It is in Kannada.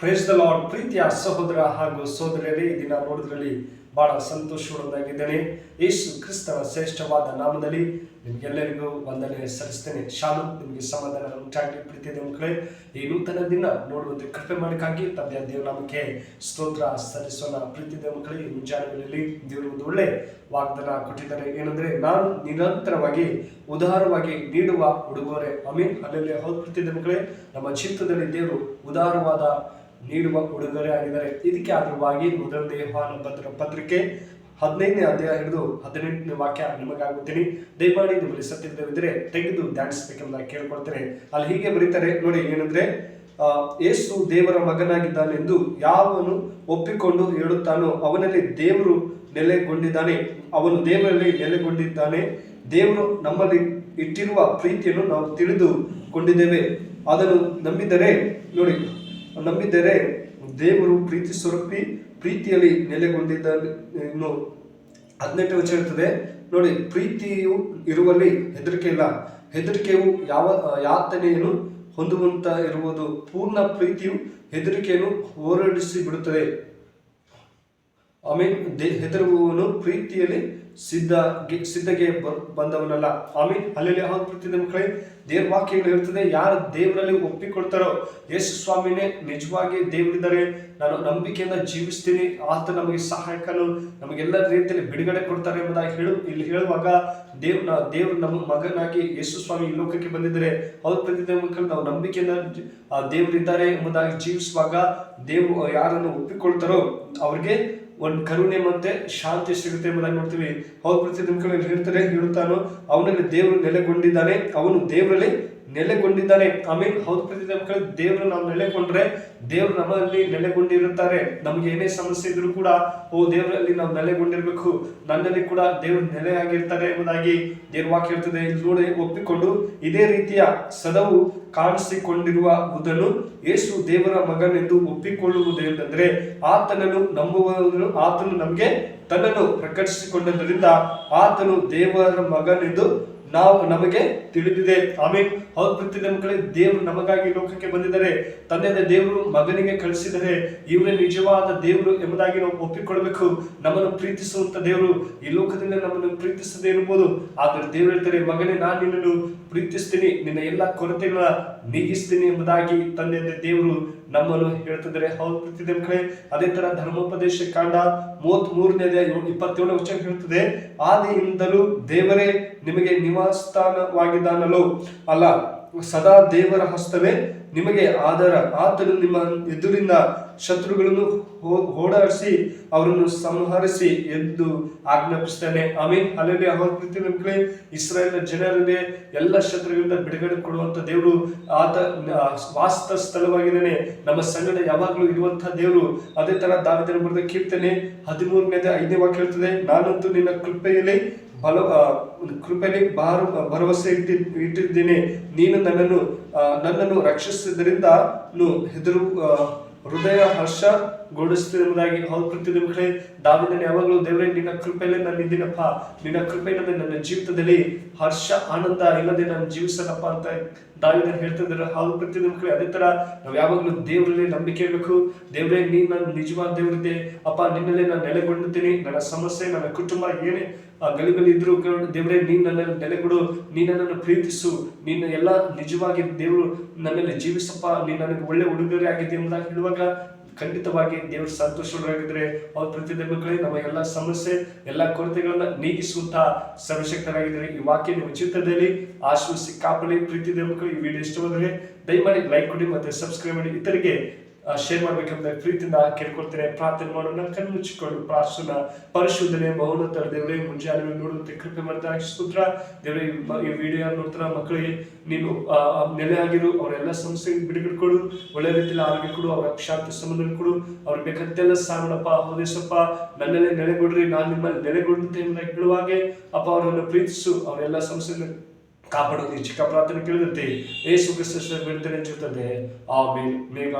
ಪ್ರೇಸ್ ದ ಲಾರ್ಡ್ ಪ್ರೀತಿಯ ಸಹೋದರ ಹಾಗೂ ಸಹೋದರಿಯರೇ, ಈ ದಿನ ನೋಡಿದ್ರಲ್ಲಿ ಬಹಳ ಸಂತೋಷವುಳ್ಳದಾಗಿದ್ದೇನೆ ಯೇಸು ಕ್ರಿಸ್ತನ ಶ್ರೇಷ್ಠವಾದ ನಾಮದಲ್ಲಿ ನಿಮಗೆಲ್ಲರಿಗೂ ವಂದನೆ ಸಲ್ಲಿಸ್ತೇನೆ ಶಾಲು, ನಿಮಗೆ ಸಮಾಧಾನ ಉಂಟಾಗಲಿ ಪ್ರೀತಿಯ ಮಕ್ಕಳೇ, ಈ ನೂತನ ದಿನ ನೋಡುವಂತೆ ಕೃಪೆ ಮಾಡಿಕಾಗಿ ತಂದೆಯ ದೇವನಾಮಕ್ಕೆ ಸ್ತೋತ್ರ ಸಲ್ಲಿಸೋಣ. ಪ್ರೀತಿಯ ಮಕ್ಕಳಿಗೆ ಮುಂಜಾನೆಗಳಲ್ಲಿ ದೇವರು ಒಂದು ಒಳ್ಳೆ ವಾಗ್ದಾನ ಕೊಟ್ಟಿದ್ದಾರೆ ಏನಂದ್ರೆ, ನಾನು ನಿರಂತರವಾಗಿ, ಉದಾರವಾಗಿ ನೀಡುವ ಉಡುಗೊರೆ. ಅಮೀನ್ ಅಲ್ಲಲ್ಲಿ ಹೌದು ಪ್ರೀತಿಯ ಮಕ್ಕಳೇ, ನಮ್ಮ ಚಿತ್ರದಲ್ಲಿ ದೇವರು ಉದಾರವಾದ ನೀಡುವ ಉಡುಗೊರೆ ಆಗಿದ್ದಾರೆ. ಇದಕ್ಕೆ ಆಧಾರವಾಗಿ ಮೊದಲನೇ ಯೋಹಾನ ಪತ್ರ ಪತ್ರಿಕೆ ಹದಿನೈದನೇ ಅಧ್ಯಾಯ ಹಿಡಿದು ಹದಿನೆಂಟನೇ ವಾಕ್ಯ ನಿಮಗಾಗುತ್ತೀನಿ. ದಯಮಾಡಿ ನಿಮ್ಮಲ್ಲಿ ಸತ್ಯವಿದ್ದರೆ ತೆಗೆದು ಧ್ಯಾನಿಸಬೇಕೆಂಬುದಾಗಿ ಕೇಳ್ಕೊಳ್ತಾರೆ ಅಲ್ಲಿ ಹೀಗೆ ಬರೀತಾರೆ, ನೋಡಿ ಏನಂದ್ರೆ ಯೇಸು ದೇವರ ಮಗನಾಗಿದ್ದಾನೆಂದು ಯಾವನು ಒಪ್ಪಿಕೊಂಡು ಹೇಳುತ್ತಾನೋ ಅವನಲ್ಲಿ ದೇವರು ನೆಲೆಗೊಂಡಿದ್ದಾನೆ. ಅವನು ದೇವರಲ್ಲಿ ನೆಲೆಗೊಂಡಿದ್ದಾನೆ. ದೇವರು ನಮ್ಮಲ್ಲಿ ಇಟ್ಟಿರುವ ಪ್ರೀತಿಯನ್ನು ನಾವು ತಿಳಿದುಕೊಂಡಿದ್ದೇವೆ. ಅದನ್ನು ನಂಬಿದರೆ, ನೋಡಿ ನಂಬಿದರೆ ದೇವರು ಪ್ರೀತಿ ಸ್ವರೂಪಿ, ಪ್ರೀತಿಯಲ್ಲಿ ನೆಲೆಗೊಂಡಿದ್ದ, ಇನ್ನು ಹದಿನೆಂಟು ವಚನ ಇರ್ತದೆ ನೋಡಿ, ಪ್ರೀತಿಯು ಇರುವಲ್ಲಿ ಹೆದರಿಕೆ ಇಲ್ಲ. ಹೆದರಿಕೆಯು ಯಾವ, ಯಾತನೆಯನ್ನು ಹೊಂದುವಂತ ಇರುವುದು. ಪೂರ್ಣ ಪ್ರೀತಿಯು ಹೆದರಿಕೆಯನ್ನು ಹೋರಾಡಿಸಿ ಬಿಡುತ್ತದೆ ಐ ದೇ, ಹೆದರುವವನು ಪ್ರೀತಿಯಲ್ಲಿ ಸಿದ್ಧ ಸಿದ್ಧಗೆ ಬ- ಬಂದವನಲ್ಲ. ಆಮೀನ್. ಅಲ್ಲಿ ಹೋಗ್ಬಿಡ್ತಿದ್ದೆ ಮಕ್ಕಳೇ, ದೇವ್ರ ವಾಕ್ಯಗಳು ಹೇಳ್ತದೆ, ಯಾರು ದೇವರಲ್ಲಿ ಒಪ್ಪಿಕೊಳ್ತಾರೋ, ಯೇಸು ಸ್ವಾಮಿನೇ ನಿಜವಾಗಿ ದೇವರಿದ್ದಾರೆ. ನಾನು ನಂಬಿಕೆಯಿಂದ ಜೀವಿಸ್ತೀನಿ. ಆತ ನಮಗೆ ಸಹಾಯಕನು. ನಮಗೆಲ್ಲ ರೀತಿಯಲ್ಲಿ ಬಿಡುಗಡೆ ಕೊಡ್ತಾರೆ ಎಂಬುದಾಗಿ ಹೇಳು ಇಲ್ಲಿ ಹೇಳುವಾಗ, ದೇವ್ ದೇವ್ರು ನಮ್ಮ ಮಗನಾಗಿ ಯೇಸು ಸ್ವಾಮಿ ಈ ಲೋಕಕ್ಕೆ ಬಂದಿದ್ದಾರೆ. ಹೌದು ಪ್ರತಿದಿನ ಮಕ್ಕಳು, ನಾವು ನಂಬಿಕೆಯಿಂದ ದೇವರಿದ್ದಾರೆ ಎಂಬುದಾಗಿ ಜೀವಿಸುವಾಗ, ದೇವ್ ಯಾರನ್ನು ಒಪ್ಪಿಕೊಳ್ತಾರೋ, ಅವ್ರಿಗೆ ಒಂದು ಕರುಣೆ ಮತ್ತೆ ಶಾಂತಿ ಸಿಗುತ್ತೆ ಎಂಬುದಾಗಿ ನೋಡ್ತೀವಿ. ಹೌದು ಪ್ರತಿ ನಿಮಿಷಗಳಲ್ಲಿ ಹೇಳ್ತಾರೆ ಹೇಳುತ್ತಾನೋ ಅವನಲ್ಲಿ ದೇವರು ನೆಲೆಗೊಂಡಿದ್ದಾನೆ ಅವನು ದೇವರಲ್ಲಿ ನೆಲೆಗೊಂಡಿದ್ದಾನೆ. ಆಮೇಲೆ ಹೌದು ಪ್ರತಿ ಮಕ್ಕಳು ದೇವರು ನಾವು ನೆಲೆಗೊಂಡ್ರೆ ದೇವರು ನಮ್ಮಲ್ಲಿ ನೆಲೆಗೊಂಡಿರುತ್ತಾರೆ. ನಮ್ಗೆ ಏನೇ ಸಮಸ್ಯೆ ಇದ್ರೂ ಕೂಡ, ಓ ದೇವರಲ್ಲಿ ನಾವು ನೆಲೆಗೊಂಡಿರ್ಬೇಕು. ನನ್ನಲ್ಲಿ ಕೂಡ ದೇವರು ನೆಲೆಯಾಗಿರ್ತಾರೆ ಎಂಬುದಾಗಿ ದೇವ್ರ ವಾಕ್ಯ ಹೇಳ್ತದೆ. ಇಲ್ಲಿ ನೋಡಿ, ಒಪ್ಪಿಕೊಂಡು ಇದೇ ರೀತಿಯ ಸದವು ಕಾಣಿಸಿಕೊಂಡಿರುವ ಉದನ್ನು ಯೇಸು ದೇವರ ಮಗನೆಂದು ಒಪ್ಪಿಕೊಳ್ಳುವುದು ಒಪ್ಪಿಕೊಳ್ಳುವುದೇನೆಂದರೆ ಆತನನ್ನು ನಂಬುವವರು ಆತನು ನಮಗೆ ತನ್ನನ್ನು ಪ್ರಕಟಿಸಿಕೊಂಡದ್ದರಿಂದ ಆತನು ದೇವರ ಮಗನೆಂದು ನಾವು ನಮಗೆ ತಿಳಿದಿದೆ. ಆಮೇಲೆ ಹೌದು ಪ್ರತಿ ಮಕ್ಕಳೇ, ದೇವರು ನಮಗಾಗಿ ಲೋಕಕ್ಕೆ ಬಂದಿದ್ದಾರೆ. ತಂದೆಯ ದೇವರು ಮಗನಿಗೆ ಕಳಿಸಿದರೆ ಇವರೇ ನಿಜವಾದ ದೇವರು ಎಂಬುದಾಗಿ ನಾವು ಒಪ್ಪಿಕೊಳ್ಬೇಕು ನಮ್ಮನ್ನು ಪ್ರೀತಿಸುವಂತ ದೇವರು ಈ ಲೋಕದಿಂದ ನಮ್ಮನ್ನು ಪ್ರೀತಿಸದೇ ಇರಬಹುದು. ಆದರೆ ದೇವರು ಹೇಳ್ತಾರೆ, ಮಗನೇ, ನಾನು ನಿನ್ನನ್ನು ಪ್ರೀತಿಸ್ತೀನಿ, ನಿನ್ನ ಎಲ್ಲ ಕೊರತೆಗಳ ನೀಗಿಸ್ತೀನಿ ಎಂಬುದಾಗಿ ತಂದೆ ದೇವರು ನಮ್ಮನ್ನು ಹೇಳ್ತಿದ್ದಾರೆ. ಹೌದು ಪ್ರೀತಿದೆ ಮಕ್ಕಳೇ ಅದೇ ತರ ಧರ್ಮೋಪದೇಶ ಕಾಂಡ ಮೂವತ್ ಮೂರನೇ ಇಪ್ಪತ್ತೇಳು ವಚನ ಹೇಳ್ತದೆ, ಆದಿಯಿಂದಲೂ ದೇವರೇ ನಿಮಗೆ ನಿವಾಸಸ್ಥಾನವಾಗಿದ್ದಾನಲ್ಲೋ? ಅಲ್ಲ ಸದಾ ದೇವರ ಹಸ್ತವೇ ನಿಮಗೆ ಆಧಾರ ಆತನು ನಿಮ್ಮ ಎದುರಿನ ಶತ್ರುಗಳನ್ನು ಓಡಾಡಿಸಿ ಅವರನ್ನು ಸಂಹರಿಸಿ ಎಂದು ಆಜ್ಞಾಪಿಸ್ತಾನೆ ಆಮೀನ್. ಅಲ್ಲಲ್ಲಿ ಅವರ ಮಕ್ಕಳೇ ಜನರಿಗೆ ಎಲ್ಲ ಶತ್ರುಗಳಿಂದ ಬಿಡುಗಡೆ ಕೊಡುವಂತ ದೇವರು ಆತ ವಾಸ್ತ ವಾಸ ಸ್ಥಳವಾಗಿದ್ದಾನೆ. ನಮ್ಮ ಸಂಗಡ ಯಾವಾಗಲೂ ಇರುವಂತಹ ದೇವರು ಅದೇ ತರ ದಾವಿದನ ಬರೆದ ಕೀರ್ತನೆ ಹದಿಮೂರನೇದ ಐದನೇ ವಾಕ್ಯ ಹೇಳ್ತದೆ, ನಾನಂತೂ ನಿನ್ನ ಕೃಪೆಯಲ್ಲಿ ಬಲ ಕೃಪೆಗೆ ಬಾರು ಭರವಸೆ ಇಟ್ಟಿ, ಇಟ್ಟಿದ್ದೇನೆ. ನೀನು ನನ್ನನ್ನು ನನ್ನನ್ನು ರಕ್ಷಿಸಿದ್ದರಿಂದ ಹೆದರು ಹೃದಯ ಹರ್ಷ ಗೋಡಿಸ್ತೀನಿ ಎಂಬುದಾಗಿ ಹೌದು ಪ್ರತಿದಿನ ಮಕ್ಕಳೇ ದಾವಿದನ ಯಾವಾಗಲೂ ದೇವರೇ, ನಿನ್ನ ಕೃಪೆಯಲ್ಲೇ ನಾನು ಇದ್ದೀನಪ್ಪ ನಿನ್ನ ಕೃಪೆ ನನ್ನ ಜೀವಿತದಲ್ಲಿ ಹರ್ಷ, ಆನಂದ ಇಲ್ಲದೆ ನಾನು ಜೀವಿಸಲ್ಲಪ್ಪ ಅಂತ ದಾವಿದ ಹೇಳ್ತಿದ್ದಾರೆ ಹೌದು ಪ್ರತಿದಿನ ಮಕ್ಕಳೇ ಅದೇ ತರ ನಾವು ಯಾವಾಗಲೂ ದೇವರಲ್ಲಿ ನಂಬಿಕೆ ಇರಬೇಕು. ದೇವರೇ, ನೀನು ನಾನು ನಿಜವಾದ ದೇವರಿದ್ದೆ. ಅಪ್ಪ, ನಿನ್ನಲ್ಲೇ ನಾನು ನೆಲೆಗೊಂಡಿದ್ದೀನಿ. ನನ್ನ ಸಮಸ್ಯೆ, ನನ್ನ ಕುಟುಂಬ ಏನೇ ಆ ಗಲಿಬಲಿ ಇದ್ರು ದೇವರೇ ನೀನ್ ನೆಲೆ ಕೊಡು ನೀನು ನನ್ನನ್ನು ಪ್ರೀತಿಸು, ನೀನು ಎಲ್ಲ ನಿಜವಾಗಿ ದೇವರು ನನ್ನಲ್ಲಿ ಜೀವಿಸಪ್ಪ, ನೀನ್ ನನಗೆ ಒಳ್ಳೆ ಉಡುಗೊರೆ ಆಗಿದೆ ಎಂಬುದಾಗಿ ಹೇಳುವಾಗ ಖಂಡಿತವಾಗಿ ದೇವರು ಸಂತೋಷರಾಗಿದ್ರೆ ಅವ್ರ ಪ್ರತಿ ಮಕ್ಕಳೇ ನಮ್ಮ ಎಲ್ಲ ಸಮಸ್ಯೆ, ಎಲ್ಲ ಕೊರತೆಗಳನ್ನ ನೀಗಿಸುವಂತ ಸರ್ವಶಕ್ತರಾಗಿದ್ದಾರೆ. ಈ ವಾಕ್ಯ ನಿಮ್ಮ ಚಿತ್ರದಲ್ಲಿ ಆಶ್ವಾಸಿ ಕಾಪಲಿ ಪ್ರೀತಿ ಮಕ್ಕಳು, ಈ ವಿಡಿಯೋ ಇಷ್ಟವಾದರೆ ದಯಮಾಡಿ ಲೈಕ್ ಕೊಡಿ ಮತ್ತೆ ಸಬ್ಸ್ಕ್ರೈಬ್ ಮಾಡಿ. ಇತರಿಗೆ ಶೇರ್ ಮಾಡ್ಬೇಕಂತ ಪ್ರೀತಿಯಿಂದ ಕೇಳ್ಕೊಳ್ತೇನೆ ಪ್ರಾರ್ಥನೆ ಮಾಡೋಣ ಕಣ್ಣು ಮುಚ್ಚಿಕೊಂಡು ಪ್ರಾರ್ಥನ ಪರಿಶುದ್ಧನೆ ಮೌನತರ ದೇವರೇ ಮುಂಜಾನೆ ನೋಡುವಂತೆ ಕೃಪೆ ಮಾಡ್ತಾ ಸ್ತೋತ್ರ. ದೇವರೇ ಈ ವಿಡಿಯೋ ನೋಡ್ತಾರ ಮಕ್ಕಳಿಗೆ ನೀನು ಆ, ಆ ನೆಲೆ ಆಗಿರು ಅವರೆಲ್ಲ ಸಮಸ್ಯೆ ಬಿಡುಗಡೆ ಕೊಡು. ಒಳ್ಳೆ ರೀತಿಯಲ್ಲಿ ಆರೋಗ್ಯ ಕೊಡು ಅವರ ಶಾಂತಿ ಸಂಬಂಧ ಕೊಡು. ಅವ್ರಿಗೆ ಬೇಕಂತೆಲ್ಲ ಸಾಮಣಪ್ಪ ಹೋದೇಶಪ್ಪ ನನ್ನಲ್ಲೇ ನೆಲೆಗೊಡ್ರಿ ನಾನು ನಿಮ್ಮಲ್ಲಿ ನೆಲೆಗೊಡುತ್ತೆ ಹೇಳುವ ಹೇಳುವಾಗೆ ಅಪ್ಪ ಅವರನ್ನು ಪ್ರೀತಿಸು. ಅವರೆಲ್ಲ ಸಮಸ್ಯೆ ಕಾಪಾಡೋದು ಚಿಕ್ಕ ಪ್ರಾರ್ಥನೆ ಕೇಳಿದಂತೆ ಏಸು ಕ್ರಿಸ್ತ ಬಿಡುತ್ತೇನೆ ಜೊತೆ ಆಮೇಲೆ ಮೇಘ